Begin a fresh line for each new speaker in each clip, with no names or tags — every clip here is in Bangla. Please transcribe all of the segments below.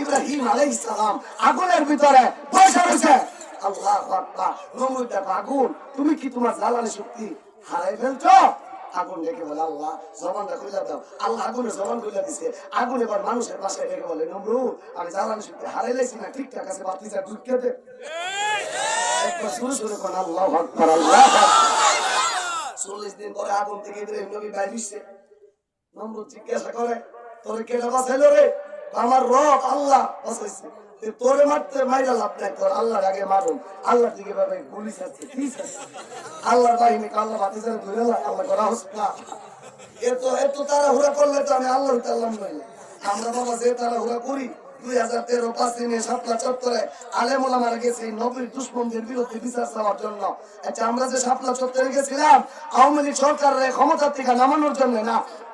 ইব্রাহিম আলাইহিস সালাম আগুনের ভিতরে বসে রয়েছে। আল্লাহ আকবার। নমরুদ দেখো আগুন। তুমি কি তোমার জ্বালানি শক্তি হারাই ফেলছো? আগুন ডেকে বলে, আল্লাহ, জবানটা খুলে দাও। আল্লাহ আগুনের জবান খুলে দিছে। আগুন এবার মানুষের পাশে ডেকে বলে, নমরুদ, আমি জ্বালানি শক্তি হারাই লাইছি না, ঠিকঠাক আছে, বাতি যা ঢুকিয়ে দে একবার শুরু শুরু করেন, আল্লাহ আকবার, আল্লাহ চল্লিশ দিন পরে আগুন থেকে ইব্রাহিম নবী বাইর হইছে। নমরুদ জিজ্ঞাসা করে, তোরে কেটে বাঁচাইলো রে? আমার রব আল্লাহ বাঁচাইছে। তোরে মারতে মাইরা লাভ নাই, তোর আল্লাহর আগে মারুন আল্লাহ দিকে ভাবে গুলি আছে কি চাচ্ছে আল্লাহর বাহিনী আল্লাহ বাতি যারা ধরে আল্লাহ করা হস্তা এত এত তারা হুরা করলে তো আমি আল্লাহ তাল্লাম নই। আমরা বাবা যে তারা হুরা করি আচ্ছা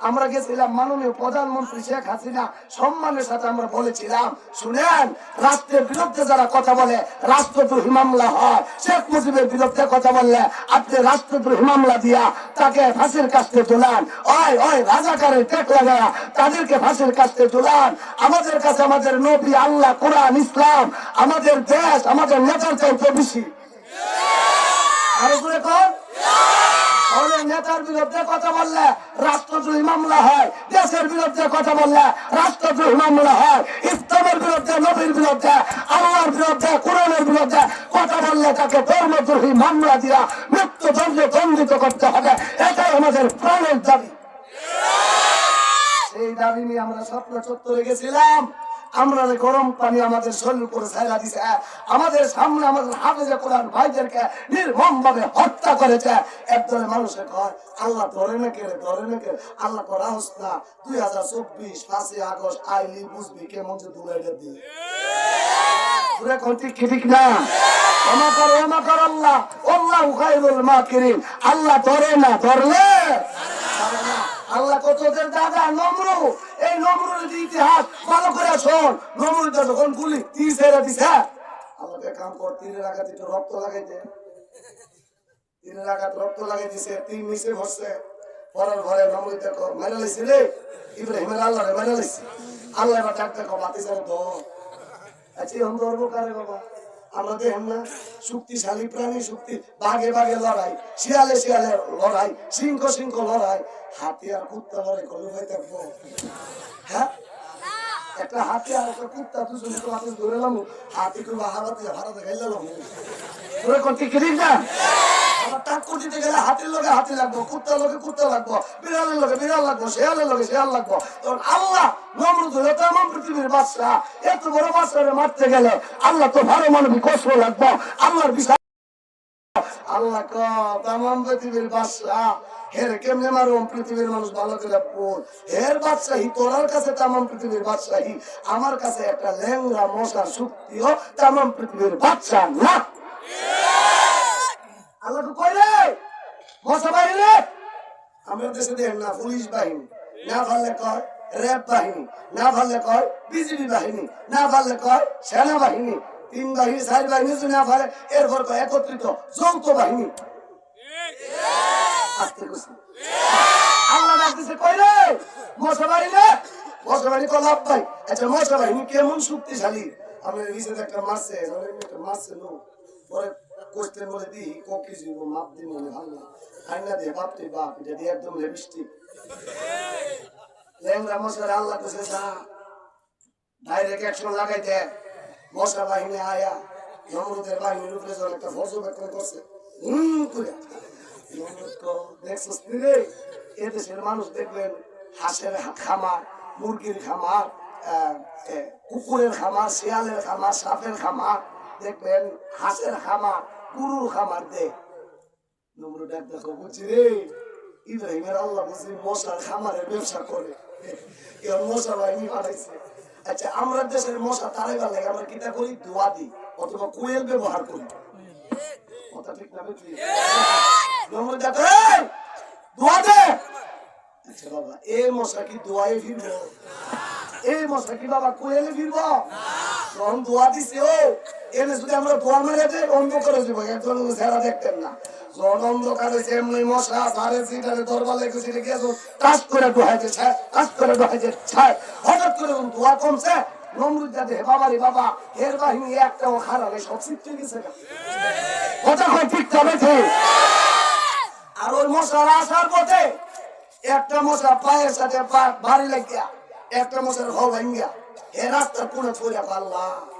আমরা গেছিলাম মাননীয় প্রধানমন্ত্রী শেখ হাসিনা সম্মানের সাথে আমরা বলেছিলাম, শুনেন, রাষ্ট্রের বিরুদ্ধে যারা কথা বলে, রাষ্ট্রদ্রোহী মামলা হয়। শেখ মুজিবের বিরুদ্ধে কথা বললে আপনি রাষ্ট্রদ্রোহী মামলা দিয়া তাকে ফাঁসির কাছতে তোলান। ওই ওই, রাজাকারের টেক লাগা তাদেরকে ফাঁসির কাছতে তোলান। আমাদের কাছে আমাদের নবী আল্লাহ, কোরআন, ইসলাম, আমাদের দেশ, আমাদের নেতার চাইতে বেশি। আরও করে। নেতার বিরুদ্ধে কথা বললে মামলা হয়, দেশের বিরুদ্ধে কথা বললে মামলা হয়, ইসলামের বিরুদ্ধে, নবীর বিরুদ্ধে, আল্লাহর বিরুদ্ধে, কোরআনের বিরুদ্ধে কথা বললে তাকে ধর্মদ্রোহী মামলা দিয়া মৃত্যু দণ্ড দণ্ডিত করতে হবে। এটাই আমাদের প্রাণের দাবি। সেই দাবি নিয়ে আমরা স্বপ্ন চত্বরে গেছিলাম আমরা যে গরম পানি আমাদের শরীর করে ছাইলা দিছে আমাদের সামনে আমাদের হাফেজে কোরআন ভাইদেরকে নির্মম ভাবে হত্যা করেছে। একদলে মানুষের কয় আল্লাহ ধরে না কে রে, ধরে না আল্লাহ করা হস না দুই হাজার চব্বিশ পাঁচই আগস্ট আইলি বুঝবি যে দিয়ে আল্লাহ। দাদা নমরু এই নমরুর যে ইতিহাস, ভালো করে শোন। নমরুদ যখন গুলি, তীর ছেড়ে দিছে আল্লাহকে কাম কর, তীরের আঘাত একটু রক্ত লাগাইতে তীরের আঘাত রক্ত লাগাই দিছে তীর নিচে বসছে। পরের ঘরে নমরুদ দেখো, মেরে লাইছে রে। ইব্রাহিমের আল্লাহ রে, মেরে লাইছে। আল্লাহ এবার ডাক দেখো, বাতি ছেড়ে তো আচ্ছা ধরবো কারে বাবা। আমরা দেখেন না শক্তিশালী প্রাণী, শক্তি বাঘে বাঘে লড়াই, শিয়ালে শিয়ালে লড়াই, সিংহ সিংহ লড়াই। হাতি আর কুত্তা লড়াই করলে ভাই দেখব হ্যাঁ? একটা হাতি আর একটা কুত্তা দুজন হাতে ধরে লাম, হাতি করব হারাতে হারাতে খাইলে লাম। তোরা কোন ঠিক ঠিক না? টাক্কর দিতে গেলে হাতির লগে হাতি লাগবো, কুত্তার লগে কুত্তা লাগবো, বিড়ালের লগে বিড়াল লাগবো, শেয়ালের লগে শেয়াল লাগবো। তখন আল্লাহ পৃথিবীর বড় মারতে গেলে আল্লাহ আল্লাহ তাম পৃথিবীর হের কেমনে মারুম পৃথিবীর মানুষ ভালো বাদশাহী, তোরার কাছে তাম পৃথিবীর বাদশাহী। আমার কাছে একটা ল্যাংরা মশা শক্তিও তাম পৃথিবীর বাদশা না। আল্লাহ তো কইলে মশা বাহিনী আমরা দেশে দেখ না, পুলিশ বাহিনী, না পারলে কয় র্যাব বাহিনী, না পারলে কয় বিজিবি বাহিনী, না পারলে কয় সেনা বাহিনী, তিন বাহিনী, চার বাহিনী, যদি না পারে এরপর কয় একত্রিত যৌথ বাহিনী। আস্তে লাভ ভাই আচ্ছা মশা বাহিনী কেমন শক্তিশালী? আমরা একটা মারছে একটা মারছে লোক পরে কোস্টের বলে দি জীব মাপ দি মনে আল্লাহ আইনা দে বাপ তুই বাপ একদম লেংরা মশার আল্লাহ ডাইরেক্ট অ্যাকশন লাগাইতে। মশা বাহিনী আয়া, নমরুদের একটা করছে। হুম করে দেখছস তুই রে? এদেশের মানুষ দেখবেন, হাঁসের খামার, মুরগির খামার কুকুরের খামার, শিয়ালের খামার, সাপের খামার, দেখবেন হাঁসের খামার গরুর খামার দেখ নম্র দেখো বুঝছি রে ইব্রাহিমের আল্লাহ বুঝি মশার খামারের ব্যবসা করে। এবার মশা বাহিনী পাঠাইছে। আচ্ছা আমরা দেশের মশা তারাইবার লাগে আমরা কিটা করি? দোয়া দিই অথবা কোয়েল ব্যবহার করি। কথা ঠিক না বুঝলি এই, দে! আচ্ছা মশা কি বাবা কোয়েলে ফিরবো দোয়া দিছে ও এনে যদি আমরা দোয়া মেরে দেই অন্ধকারে যাব একজন সেরা দেখতেন না। আর ওই মশার আসার পথে একটা মশা পায়ের সাথে বাড়ি লাগিয়া, একটা মশার ঘর ভাঙ্গিয়া, এ রাস্তার কোনে ছড়িয়া পারলাম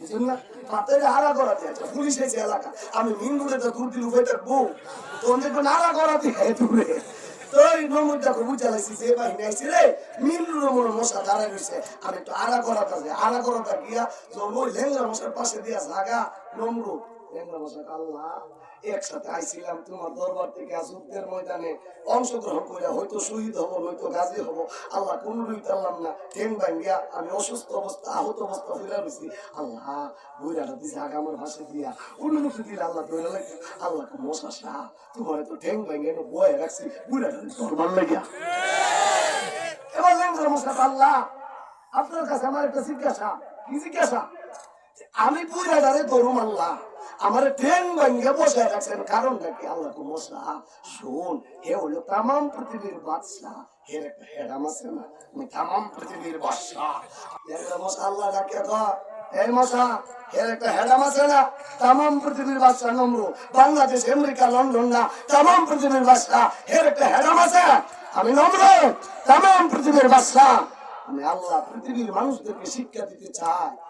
বুঝলেন না পাতারে হারা করা আচ্ছা পুলিশ এসে আমি তো দূর দিন উভয় থাকব তো দেখবেন হারা করা দূরে। তো এই দেখো বুঝা লাগছি যে বাহিনী রে, মিন রুড়ে মনে মশা দাঁড়ায় রয়েছে একটু আড়া যায়। আড়া করাটা গিয়া জঙ্গল লেঙ্গা মশার পাশে দিয়া জাগা, নমরুদ। আল্লাহ, একসাথে আইছিলাম তোমার দরবার থেকে ময়দানে অংশগ্রহণ হয়তো শহীদ হব আল্লাহ আমি অসুস্থ অবস্থা অবস্থা আল্লাহ আল্লাহ ধরে মশা রাখছি। এবার আল্লাহ আপনার কাছে আমার আমি ধরুম আল্লাহ আমার ট্রেন ভাঙ্গে বসে রাখছেন। কারণটা কি? আল্লাহ কো মশা শোন, হে হলো তামাম পৃথিবীর বাদশাহ। একটা আছে না? আমি তামাম পৃথিবীর আল্লাহ একটা না? তামাম পৃথিবীর নম্র। বাংলাদেশ, আমেরিকা, লন্ডন না? তামাম পৃথিবীর বাদশাহ, এর একটা হেডাম আছে। আমি নম্র। তামাম পৃথিবীর বাদশাহ। আমি আল্লাহ পৃথিবীর মানুষদেরকে শিক্ষা দিতে চাই।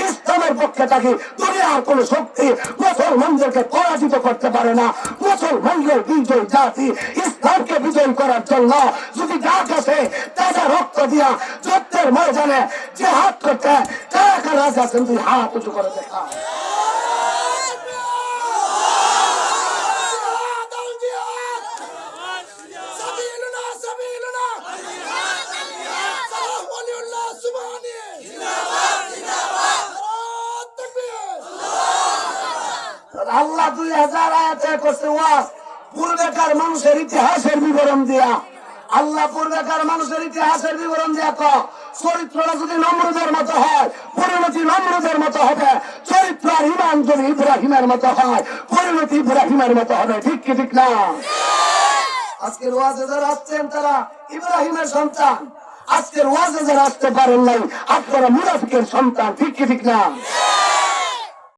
ইসলামের পক্ষে থাকি, দুনিয়ার কোন শক্তি মুসলমানদেরকে পরাজিত করতে পারে না। মুসলমানদের বিজয় জাতি ইসলামকে বিজয় করার জন্য যদি ডাক আসে তাজা রক্ত দিয়া যুদ্ধের ময়দানে যে হাত করতে তারা তুই হাত উঁচু করে দেখা আল্লাহ দুই হাজার আয়াতে করছে, ওয়াজ। পূর্বেকার মানুষের ইতিহাসের বিবরণ দিয়া। আল্লাহ পূর্বেকার মানুষের ইতিহাসের বিবরণ দিয়া ক চরিত্রটা যদি নম্রদের মতো হয়, পরিণতি নম্রদের মতো হবে। চরিত্র ইমান যদি ইব্রাহিমের মতো হয়, পরিণতি ইব্রাহিমের মতো হবে। ঠিক কি, ঠিক না? আজকের ওয়াজে যারা আসছেন তারা ইব্রাহিমের সন্তান। আজকের ওয়াজে যারা আসতে পারেন নাই, আপনারা মুনাফিকের সন্তান। ঠিক কি, ঠিক না?